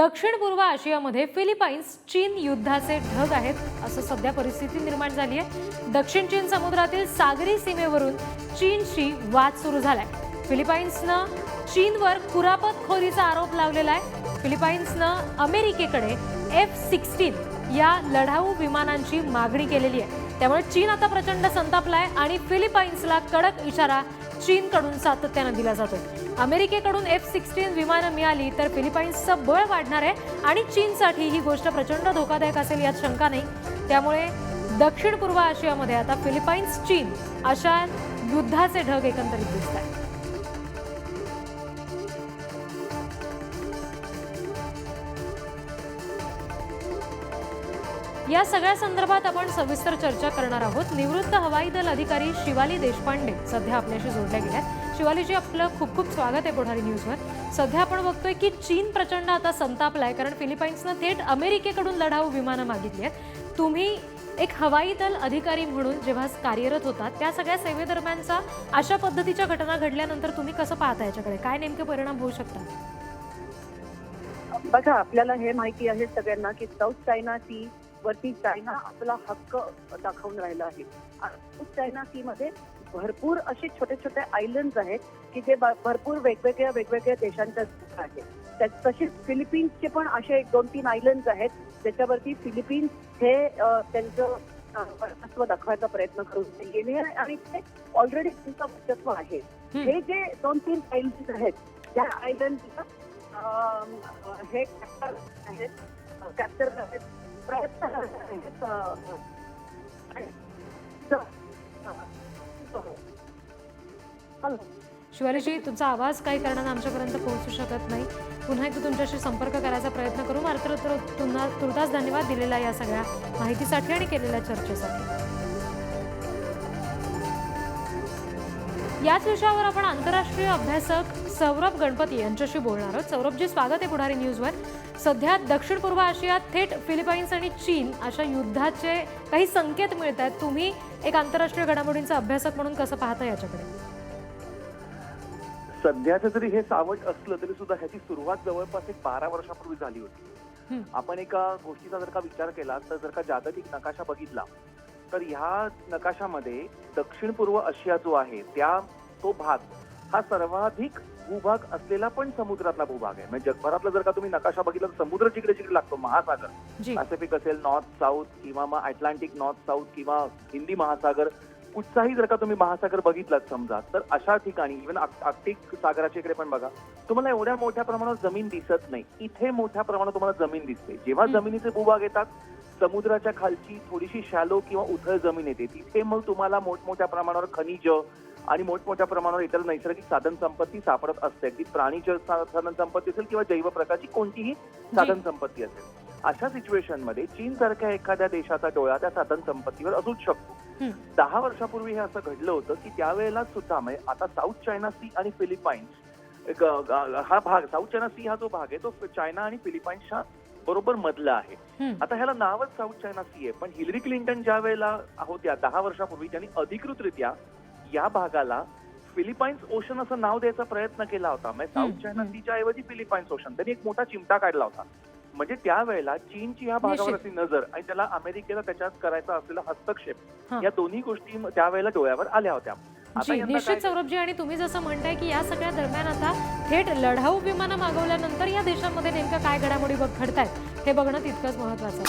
दक्षिण पूर्व आशियामध्ये फिलिपाईन्स चीन युद्धाचे ढग आहेत असं सध्या परिस्थिती निर्माण झाली आहे. दक्षिण चीन समुद्रातील सागरी सीमेवरून चीनशी वाद सुरू झालाय. फिलिपाईन्सनं चीनवर कुरापत खोरीचा आरोप लावलेला आहे. फिलिपाईन्सनं अमेरिकेकडे एफ सिक्स्टीन या लढाऊ विमानांची मागणी केलेली आहे. त्यामुळे चीन आता प्रचंड संतापलाय आणि फिलिपाईन्सला कडक इशारा चीनकडून सातत्यानं दिला जातोय. अमेरिकेकडून एफ सिक्स्टीन विमानं मिळाली तर फिलिपाईन्सचं बळ वाढणार आहे आणि चीनसाठी ही गोष्ट प्रचंड धोकादायक असेल यात शंका नाही. त्यामुळे दक्षिण पूर्व आशियामध्ये आता फिलिपाईन्स चीन अशा युद्धाचे ढग एकंदरीत दिसत आहेत या सगळ्या संदर्भात आपण सविस्तर चर्चा करणार आहोत. निवृत्त हवाई दल अधिकारी शिवाली देशपांडे सध्या आपल्याशी जोडल्या गेल्यात शिवालीजी आपलं खूप खूप स्वागत आहे पुढारी न्यूजवर. सध्या आपण बघतोय की चीन प्रचंड आता संतापलाय कारण फिलिपाईन्सनं थेट अमेरिकेकडून लढाऊ विमानं मागितली आहेत. तुम्ही एक हवाई दल अधिकारी म्हणून जेव्हा कार्यरत होता त्या सगळ्या सेवेदरम्यानचा अशा पद्धतीच्या घटना घडल्यानंतर तुम्ही कसं पाहता याच्याकडे? काय नेमके परिणाम होऊ शकतात? बघा आपल्याला हे माहिती आहे सगळ्यांना की साऊथ चायना सी वरती चायना आपला हक्क दाखवून राहिला आहे. चायना सी मध्ये भरपूर असे छोटे छोटे आयलंड आहेत की जे भरपूर वेगवेगळ्या वेगवेगळ्या देशांच्या आहेत. तसेच फिलिपिन्सचे पण असे एक दोन तीन आयलंड आहेत. ज्याच्यावरती फिलिपिन्स हे त्यांचं वर्चस्व दाखवायचा प्रयत्न करून गेले आणि ते ऑलरेडी त्यांचं वर्चस्व आहे. हे जे दोन तीन आयलंड आहेत त्या आयलंड हे कॅप्चर आहेत. कॅप्चर आहेत. प्रयत्न हॅलो तुमचा आवाज काही कारणानं आमच्यापर्यंत पोहोचू शकत नाही. पुन्हा एकदा तुमच्याशी संपर्क करायचा प्रयत्न करू. मात्र तर तुन्हा तुर्तास धन्यवाद दिलेला या सगळ्या माहितीसाठी आणि केलेल्या चर्चेसाठी. याच विषयावर आपण आंतरराष्ट्रीय अभ्यासक सौरभ गणपती यांच्याशी बोलणार आहोत. सौरभजी स्वागत आहे पुढारी न्यूजवर सध्या दक्षिण पूर्व आशियात थेट फिलिपाईन्स आणि चीन अशा युद्धाचे काही संकेत मिळत आहेत तुम्ही एक आंतरराष्ट्रीय घडामोडींचा अभ्यासक म्हणून कसं पाहता याच्याकडे? सध्याचं जरी हे सावट असलं तरी सुद्धा ह्याची सुरुवात जवळपास एक बारा वर्षापूर्वी झाली होती. आपण एका गोष्टीचा जर का विचार केला तर जर का जागतिक नकाशा बघितला तर ह्या नकाशामध्ये दक्षिण पूर्व आशिया जो आहे त्या तो भाग हा सर्वाधिक भूभाग असलेला पण समुद्रातला भूभाग आहे. म्हणजे जगभरातला जर का तुम्ही नकाशा बघितला तर समुद्र जिकडे जिकडे लागतो महासागर. पॅसिफिक असेल नॉर्थ साऊथ किंवा मग अटलांटिक नॉर्थ साऊथ किंवा हिंदी महासागर कुठचाही जर का तुम्ही महासागर बघितलात समजा तर अशा ठिकाणी इव्हन आर्क्टिक सागराच्या इकडे पण बघा तुम्हाला एवढ्या मोठ्या प्रमाणात जमीन दिसत नाही. इथे मोठ्या प्रमाणात तुम्हाला जमीन दिसते. जेव्हा. जमिनीचे भूभाग येतात समुद्राच्या खालची थोडीशी शॅलो किंवा उथळ जमीन येते. तिथे मग तुम्हाला मोठमोठ्या प्रमाणावर खनिज आणि मोठमोठ्या प्रमाणावर इतर नैसर्गिक साधन संपत्ती सापडत असते. अगदी प्राणीच्या सा- साधन संपत्ती असेल किंवा जैव प्रकारची कोणतीही साधन संपत्ती असेल. अशा सिच्युएशनमध्ये चीन सारख्या एखाद्या देशाचा डोळा त्या साधन संपत्तीवर असूच शकतो. दहा वर्षापूर्वी हे असं घडलं होतं की त्यावेळेला सुद्धा म्हणजे आता साऊथ चायना सी आणि फिलिपाईन्स हा भाग साऊथ चायना सी हा जो भाग आहे तो चायना आणि फिलिपाईन्सच्या बरोबर मधला आहे. आता ह्याला नावच साऊथ चायना सी आहे. पण हिलरी क्लिंटन ज्या वेळेला होत्या दहा वर्षापूर्वी त्यांनी अधिकृतरित्या या भागाला फिलिपाईन्स ओशन असं नाव द्यायचा प्रयत्न केला होता म्हणजे साऊथ चायना. सीच्या ऐवजी फिलिपाईन्स ओशन त्यांनी एक मोठा चिमटा काढला होता म्हणजे त्यावेळेला चीनची ह्या भागावर. अशी नजर आणि त्याला अमेरिकेला त्याच्यात करायचा असलेला हस्तक्षेप. या दोन्ही गोष्टी त्यावेळेला डोळ्यावर आल्या होत्या जी निश्चित सौरभजी आणि तुम्ही जसं म्हणताय की या सगळ्या दरम्यान आता थेट लढाऊ विमानं मागवल्यानंतर या देशांमध्ये नेमक्या काय घडामोडी घडतायत हे बघणं तितकंच महत्वाचं